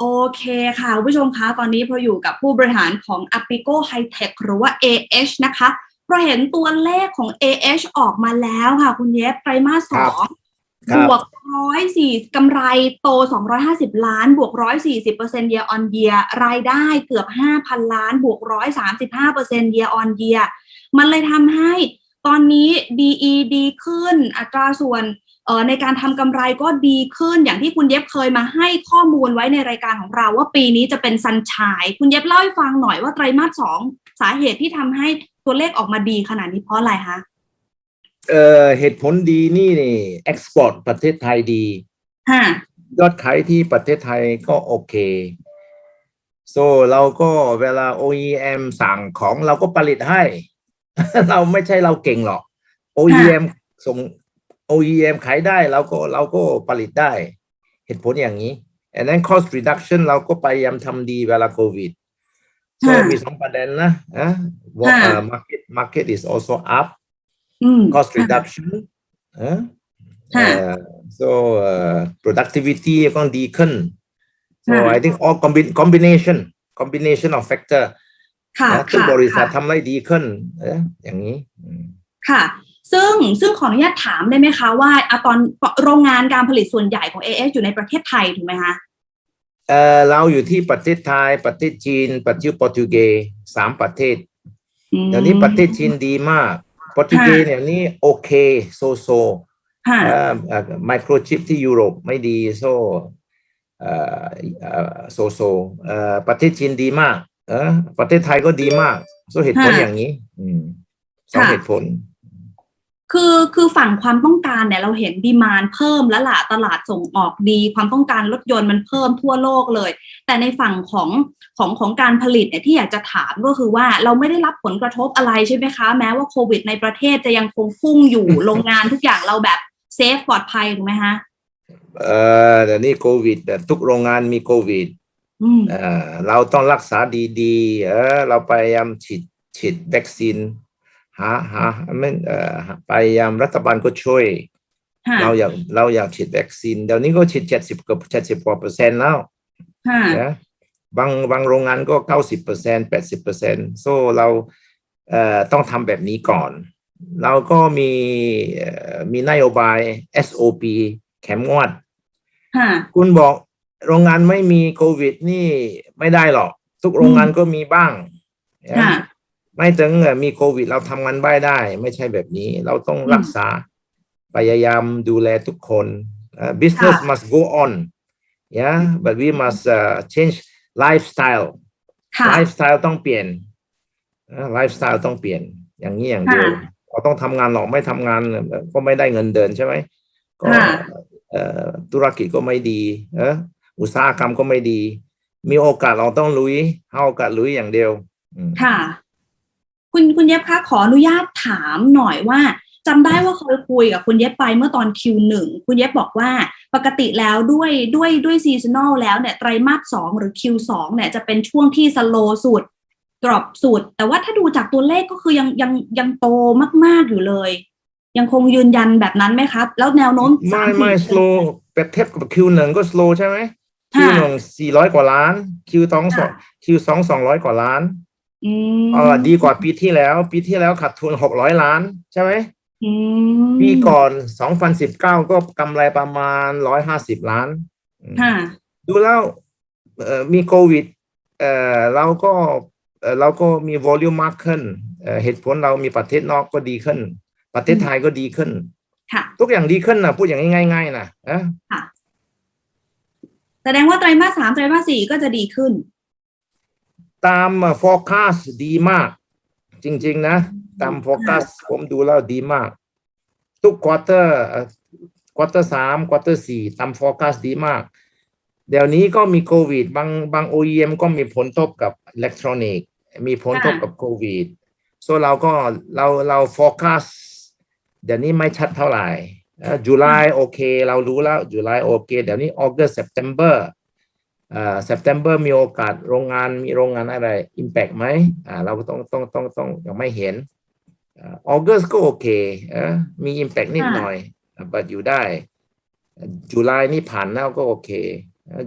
โอเคค่ะคุณผู้ชมคะตอนนี้พออยู่กับผู้บริหารของ Apico High Tech หรือว่า AH นะคะเพราะเห็นตัวเลขของ AH ออกมาแล้วค่ะ คุณเย็บไตรมาสสครัอบงครับบวกร้อยสี่กำไรโต 250 ล้าน บวก140เปอร์เซ็นต์ year on year รายได้เกือบ 5,000 ล้าน บวก135เปอร์เซ็นต์ year on year มันเลยทำให้ ตอนนี้ DE ดีขึ้น อัตราส่วนเอ่อในการทำกำไรก็ดีขึ้นอย่างที่คุณเย็บเคยมาให้ข้อมูลไว้ในรายการของเราว่าปีนี้จะเป็นซันชาย คุณเย็บเล่าให้ฟังหน่อยว่าไตรมาสสองสาเหตุที่ทำให้ตัวเลขออกมาดีขนาดนี้เพราะอะไรคะเอ่อเหตุผลดีนี่นี่เอ็กซ์พอร์ตประเทศไทยดีฮะยอดขายที่ประเทศไทยก็โอเค so เราก็เวลา OEM สั่งของเราก็ผลิตให้ เราไม่ใช่เราเก่งหรอก OEM ส่ง OEM ขายได้เราก็เราก็ผลิตได้ เหตุผลอย่างนี้ and then cost reduction เราก็พยายามทำดีเวลาโควิด so ค่ะมีสองประเด็นนะอะว่าค่ะเอ่อ market market is also up อืม cost reduction เอ่อค่ะเอ่อ so เอ่อ productivity ก็ดีขึ้น so ค่ะ I think all combi- combination combination of factor ค่ะ นะทุกค่ะบริษัทค่ะทำได้ดีขึ้นเอ่ออย่างนี้อืมค่ะ ซึ่งซึ่งขออนุญาตถามได้ไหมคะว่าอะตอนโรงงานการผลิตส่วนใหญ่ของ AS อยู่ในประเทศไทยถูกไหมคะเอ่อเราอยู่ที่ประเทศไทย ประเทศจีน ประเทศโปรตุเกสสามประเทศอืมเดี๋ยวนี้ประเทศจีนดีมากโปรตุเกสเนี่ยนี่โอเคโซโซค่ะไมโครชิปที่ยุโรปไม่ดีโซเอ่อเอ่อโซโซเอ่อประเทศจีนดีมาก เออประเทศไทยก็ดีมากโซเหตุผลค่ะอย่างนี้ อืมสองค่ะเหตุผล คือคือฝั่งความต้องการเนี่ยเราเห็นดีมานเพิ่มแล้วล่ะตลาดส่งออกดี ความต้องการรถยนต์มันเพิ่มทั่วโลกเลย แต่ในฝั่งของของของการผลิตเนี่ยที่อยากจะถามก็คือว่าเราไม่ได้รับผลกระทบอะไรใช่ไหมคะ แม้ว่าโควิดในประเทศจะยังคงพุ่งอยู่โรงงานทุกอย่างเราแบบเซฟปลอดภัยถูกไหมคะเอ่อเดี๋ยวนี้โควิดแต่ทุกโรงงานมีโควิดอืม เอ่อเราต้องรักษาดีๆ เออ เราพยายามฉีดฉีดวัคซีนหาหาไม่เอ่อพยายามรัฐบาลก็ช่วยค่ะเราอยากเราอยากฉีดวัคซีนเดี๋ยวนี้ก็ฉีดเจ็ดสิบกับเจ็ดสิบกว่าเปอร์เซ็นต์แล้วค่ะนะบางบางโรงงานก็เก้าสิบเปอร์เซ็นแปดสิบเปอร์เซ็นต์โซเราเอ่อต้องทำแบบนี้ก่อน เราก็มีเอ่อมีนโยบาย SOP แข็มงวดค่ะคุณบอก โรงงานไม่มีโควิดนี่ไม่ได้หรอก ทุกโรงงานก็มีบ้างนะค่ะไม่ถึงเอ่อมีโควิด เราทำงานไม่ได้ ไม่ใช่แบบนี้ เราต้องรักษาพยายามดูแลทุกคนเอ่อ business ค่ะ must go on yeah but we must uh, change lifestyle ค่ะไลฟ์สไตล์ต้องเปลี่ยนไลฟ์สไตล์ต้องเปลี่ยน อย่างนี้อย่างเดียวค่ะเราต้องทำงานหรอกไม่ทำงานเอ่อก็ไม่ได้เงินเดือนใช่ไหมก็ค่ะเอ่อธุรกิจก็ไม่ดี เออ อุตสาหกรรมก็ไม่ดี มีโอกาสเราต้องลุยเอาโอกาสลุยอย่างเดียวอืมค่ะ คุณคุณเย็บคะขออนุญาตถามหน่อยว่าจำได้ว่าเคยคุยกับคุณเย็บไปเมื่อตอน Q1 คุณเย็บบอกว่าปกติแล้วด้วยด้วยด้วยซีซันอลแล้วเนี่ยไตรมาสสองหรือ Q2 เนี่ยจะเป็นช่วงที่สโลสุดดรอปสุด แต่ว่าถ้าดูจากตัวเลขก็คือยังยังยังโตมาก ๆอยู่เลย ยังคงยืนยันแบบนั้นไหมครับ แล้วแนวโน้มไม่สามไม่สี่ slow แบบเทียบกับ Q หนึ่งก็ slow ใช่ไหม Q ค่ะหนึ่งสี่ร้อยกว่าล้าน Q สองสองค่ะ Q สองสองร้อยกว่าล้านอืมเออดีกว่าปีที่แล้ว ปีที่แล้วขาดทุนหกร้อยล้าน ใช่ไหมอืมปีก่อน2019ก็กำไรประมาณ150ล้านอืม ค่ะ ดูแล้วเอ่อมีโควิดเอ่อเราก็เอ่อเราก็มี volume มากขึ้นเอ่อเหตุผลเรามีประเทศนอกก็ดีขึ้น ประเทศไทยก็ดีขึ้น ค่ะ ทุกอย่างดีขึ้นนะพูดอย่างง่ายๆนะนะ แสดงว่าไตรมาสสามไตรมาสสี่ก็จะดีขึ้น ตาม forecast ดีมาก จริง ๆ นะ ตาม forecast ผมดูแล้วดีมาก ทุก quarter เอ่อ quarter สาม quarter สี่ตาม forecast ดีมาก เดี๋ยวนี้ก็มีโควิด บางบาง OEM ก็มีผลทบกับอิเล็กทรอนิกส์มีผลทบกับโควิด so เราก็เราเรา forecast เดี๋ยวนี้ไม่ชัดเท่าไหร่ จุลายโอเค เรารู้แล้วจุลายโอเค เดี๋ยวนี้ August September เอ่อ September มีโอกาสโรงงานมีโรงงานอะไร Impact ไหมอ่าเราก็ต้องต้องต้องต้องยังไม่เห็นออ August ก็โอเคเออมี Impact นิดค่ะหน่อยบัดอยู่ได้จุลายนี่ผ่านแล้วก็โอเคเอ่อ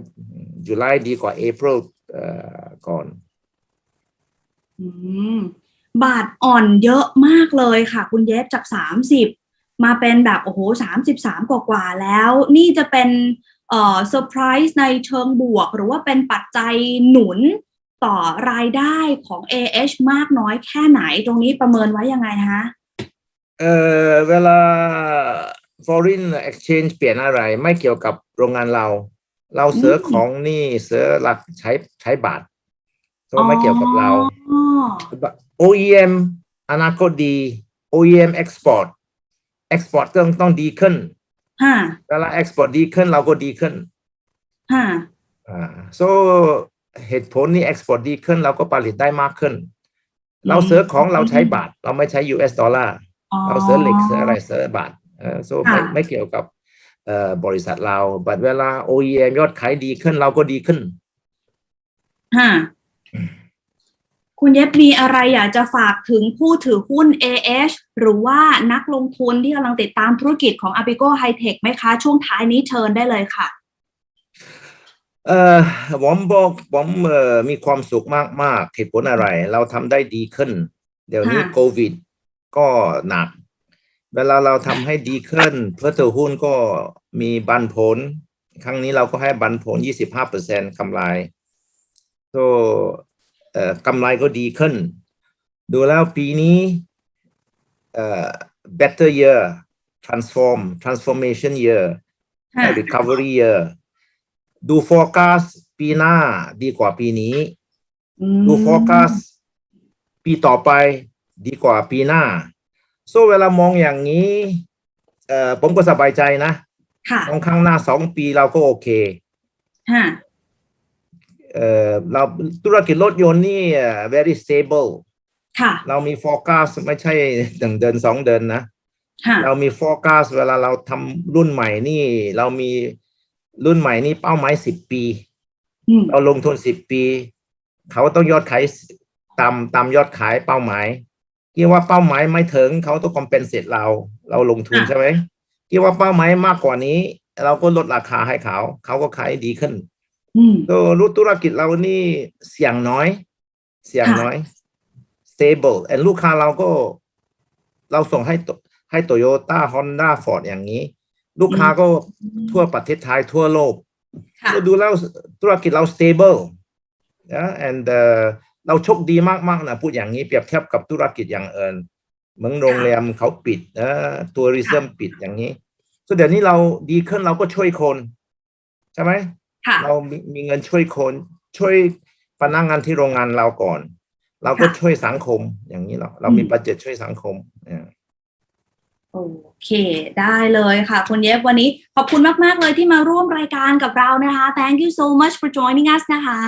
July ดีกว่า April เอ่อก่อนอืมบาทอ่อนเยอะมากเลยค่ะ คุณเยสจากสามสิบ มาเป็นแบบโอ้โหสามสิบสามกว่าๆแล้ว นี่จะเป็นเอ่อเซอร์ไพรส์ในเชิงบวก หรือว่าเป็นปัจจัยหนุนต่อรายได้ของ AH มากน้อยแค่ไหนตรงนี้ประเมินไว้ยังไงคะเอ่อเวลา foreign exchange เปลี่ยนอะไรไม่เกี่ยวกับโรงงานเรา เราเสืออืมของนี่เสือหลักใช้ใช้บาทก็ไม่เกี่ยวกับเราอ๋อ OEM อนาคตดี OEM export export ต้องต้องดีขึ้นฮะเวลา export ดีขึ้นเราก็ดีขึ้นฮะอ่า so เหตุผลนี้ export ดีขึ้นเราก็ผลิตได้มากขึ้น เราเสือของเราใช้บาท เราไม่ใช้ US ดอลลาร์อ๋อเราเสือเหล็กเสืออะไรเสือบาทเออ so ไม่ค่ะไม่เกี่ยวกับเอ่อบริษัทเรา บัดเวลา OEM ยอดขายดีขึ้นเราก็ดีขึ้น ฮะ คุณเย็บมีอะไรอยากจะฝากถึงผู้ถือหุ้น AH หรือว่านักลงทุนที่กำลังติดตามธุรกิจของ Apico Hightech ไหมคะ ช่วงท้ายนี้เชิญได้เลยค่ะเอ่อผมบอกผมเอ่อมีความสุขมากมากๆเหตุผลอะไร เราทำได้ดีขึ้น เดี๋ยวนี้ค่ะโควิด ก็หนัก เวลาเราทำให้ดีขึ้น เพื่อตัวหุ้นก็มีบันผล ครั้งนี้เราก็ให้บันผล 25%กำไรก็เอ่อ กำไรก็ดีขึ้น ดูแล้วปีนี้เอ่อ better year transform transformation year ค่ะ recovery year ดู forecast ปีหน้าดีกว่าปีนี้อืมดู forecast ปีต่อไปดีกว่าปีหน้า so เวลามองอย่างนี้ เอ่อผมก็สบายใจนะค่ะมองข้างหน้าสองปีเราก็โอเคฮะ เอ่อเราธุรกิจรถยนต์นี่เอ่อ very stable ค่ะ เรามี forecast ไม่ใช่หนึ่งเดือนสองเดือนนะค่ะเรามี forecast เวลาเราทำรุ่นใหม่นี่ เรามีรุ่นใหม่นี่เป้าหมายสิบปีอืมเราลงทุนสิบปี เขาต้องยอดขายตามตามยอดขายเป้าหมายคิดว่าเป้าหมายไม่ถึงเขาต้องคอมเพนเซตเรา เราลงทุนใช่ไหมคิดว่าเป้าหมายมากกว่านี้ เราก็ลดราคาให้เขา เขาก็ขายดีขึ้น อืมก็รู้ธุรกิจเรานี่เสี่ยงน้อย เสี่ยงน้อย stable และลูกค้าเราก็ เราส่งให้โตให้โตโยต้าฮอนด้าฟอร์ดอย่างนี้ ลูกค้าก็ทั่วประเทศไทยทั่วโลกค่ะก็ดูแล้วธุรกิจเรา stable นะ and เอ่อเราโชคดีมากๆนะพูดอย่างนี้เปรียบเทียบกับธุรกิจอย่างอื่นเหมือนโรงแรมเขาปิดนะทัวริซึมปิดอย่างนี้ so เดี๋ยวนี้เราดีขึ้นเราก็ช่วยคน ใช่ไหมค่ะ เรามีมีเงินช่วยคนช่วยพนักงานที่โรงงานเราก่อน เราก็ค่ะช่วยสังคมอย่างนี้เนาะเรามีอืมบัตเจ็ตช่วยสังคมอ่าโอเคได้เลยค่ะ คุณเย็บวันนี้ขอบคุณมาก ๆ เลยที่มาร่วมรายการกับเรานะคะ Thank you so much for joining us นะคะ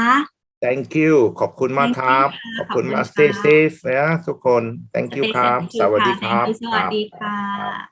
thank you ขอบคุณมาก Thank you ครับค่ะขอบคุณขอบคุณมาก stay ค่ะ safe นะทุกคน thank you Stay ครับ safe สวัสดีครับ Thank you สวัสดีรับค่ะ